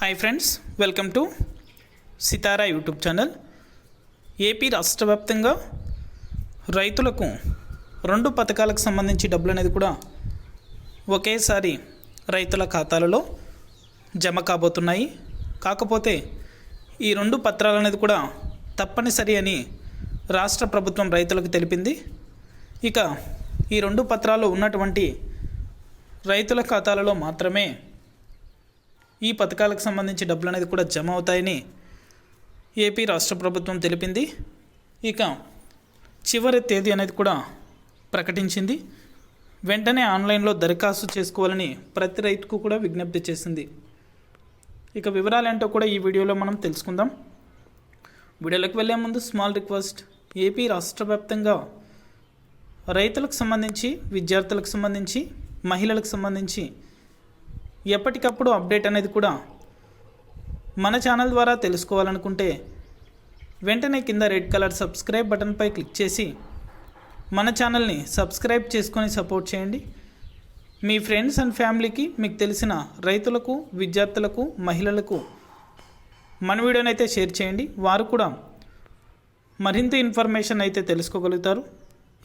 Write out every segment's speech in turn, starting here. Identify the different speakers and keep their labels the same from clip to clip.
Speaker 1: Hi friends welcome to Sitara YouTube channel AP రాష్ట్ర వ్యాప్తంగా రైతులకు రెండు పథకాలకు సంబంధించి డబ్బులు అనేది కూడా ఒకేసారి రైతుల ఖాతాలలో జమ కాబోతున్నాయి. కాకపోతే ఈ రెండు పత్రాలు అనేది కూడా తప్పనిసరి అని రాష్ట్ర ప్రభుత్వం రైతులకు తెలిపింది. ఇక ఈ రెండు పత్రాలు ఉన్నటువంటి రైతుల ఖాతాలలో మాత్రమే ఈ పథకాలకు సంబంధించి డబ్బులు అనేది కూడా జమ అవుతాయని ఏపీ రాష్ట్ర ప్రభుత్వం తెలిపింది. ఇక చివరి తేదీ అనేది కూడా ప్రకటించింది. వెంటనే ఆన్లైన్లో దరఖాస్తు చేసుకోవాలని ప్రతి రైతుకు కూడా విజ్ఞప్తి చేసింది. ఇక వివరాలు ఏంటో కూడా ఈ వీడియోలో మనం తెలుసుకుందాం. వీడియోలోకి వెళ్ళే ముందు స్మాల్ రిక్వెస్ట్. ఏపీ రాష్ట్ర వ్యాప్తంగా రైతులకు సంబంధించి విద్యార్థులకు సంబంధించి మహిళలకు సంబంధించి ఎప్పటికప్పుడు అప్డేట్ అనేది కూడా మన ఛానల్ ద్వారా తెలుసుకోవాలనుకుంటే వెంటనే కింద రెడ్ కలర్ సబ్స్క్రైబ్ బటన్పై క్లిక్ చేసి మన ఛానల్ని సబ్స్క్రైబ్ చేసుకొని సపోర్ట్ చేయండి. మీ ఫ్రెండ్స్ అండ్ ఫ్యామిలీకి మీకు తెలిసిన రైతులకు విద్యార్థులకు మహిళలకు మన వీడియోని అయితే షేర్ చేయండి. వారు కూడా మరింత ఇన్ఫర్మేషన్ అయితే తెలుసుకోగలుగుతారు.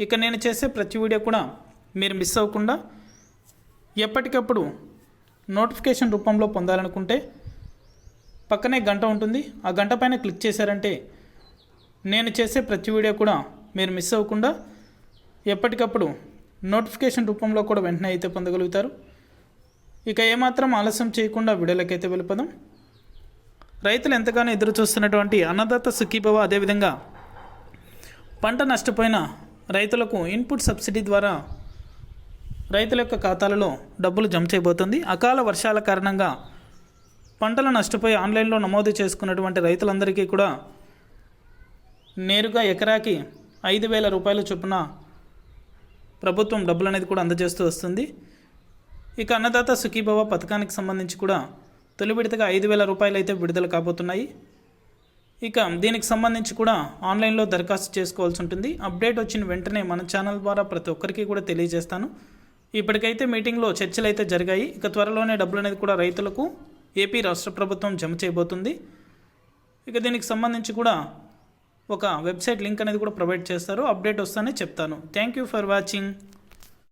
Speaker 1: ఇక నేను చేసే ప్రతి వీడియో కూడా మీరు మిస్ అవ్వకుండా ఎప్పటికప్పుడు నోటిఫికేషన్ రూపంలో పొందాలనుకుంటే పక్కనే గంట ఉంటుంది. ఆ గంట పైన క్లిక్ చేశారంటే నేను చేసే ప్రతి వీడియో కూడా మీరు మిస్ అవ్వకుండా ఎప్పటికప్పుడు నోటిఫికేషన్ రూపంలో కూడా వెంటనే అయితే పొందగలుగుతారు. ఇక ఏమాత్రం ఆలస్యం చేయకుండా వీడియోలకైతే వెళ్ళిపోదాం. రైతులు ఎంతగానో ఎదురు చూస్తున్నటువంటి అన్నదాత సుఖీభవ అదేవిధంగా పంట నష్టపోయిన రైతులకు ఇన్పుట్ సబ్సిడీ ద్వారా రైతుల యొక్క ఖాతాలలో డబ్బులు జమ చేయబోతుంది. అకాల వర్షాల కారణంగా పంటలు నష్టపోయి ఆన్లైన్లో నమోదు చేసుకున్నటువంటి రైతులందరికీ కూడా నేరుగా ఎకరాకి ఐదు వేల రూపాయల చొప్పున ప్రభుత్వం డబ్బులు అనేది కూడా అందజేస్తూ వస్తుంది. ఇక అన్నదాత సుఖీభవ పథకానికి సంబంధించి కూడా తొలి విడతగా ఐదు వేల రూపాయలు అయితే విడుదల కాబోతున్నాయి. ఇక దీనికి సంబంధించి కూడా ఆన్లైన్లో దరఖాస్తు చేసుకోవాల్సి ఉంటుంది. అప్డేట్ వచ్చిన వెంటనే మన ఛానల్ ద్వారా ప్రతి ఒక్కరికి కూడా తెలియజేస్తాను. ఇప్పటికైతే మీటింగ్లో చర్చలు అయితే జరిగాయి. ఇక త్వరలోనే డబ్బులు అనేది కూడా రైతులకు ఏపీ రాష్ట్ర ప్రభుత్వం జమ చేయబోతుంది. ఇక దీనికి సంబంధించి కూడా ఒక వెబ్సైట్ లింక్ అనేది కూడా ప్రొవైడ్ చేస్తారు. అప్డేట్ వస్తానే చెప్తాను. Thank you for watching.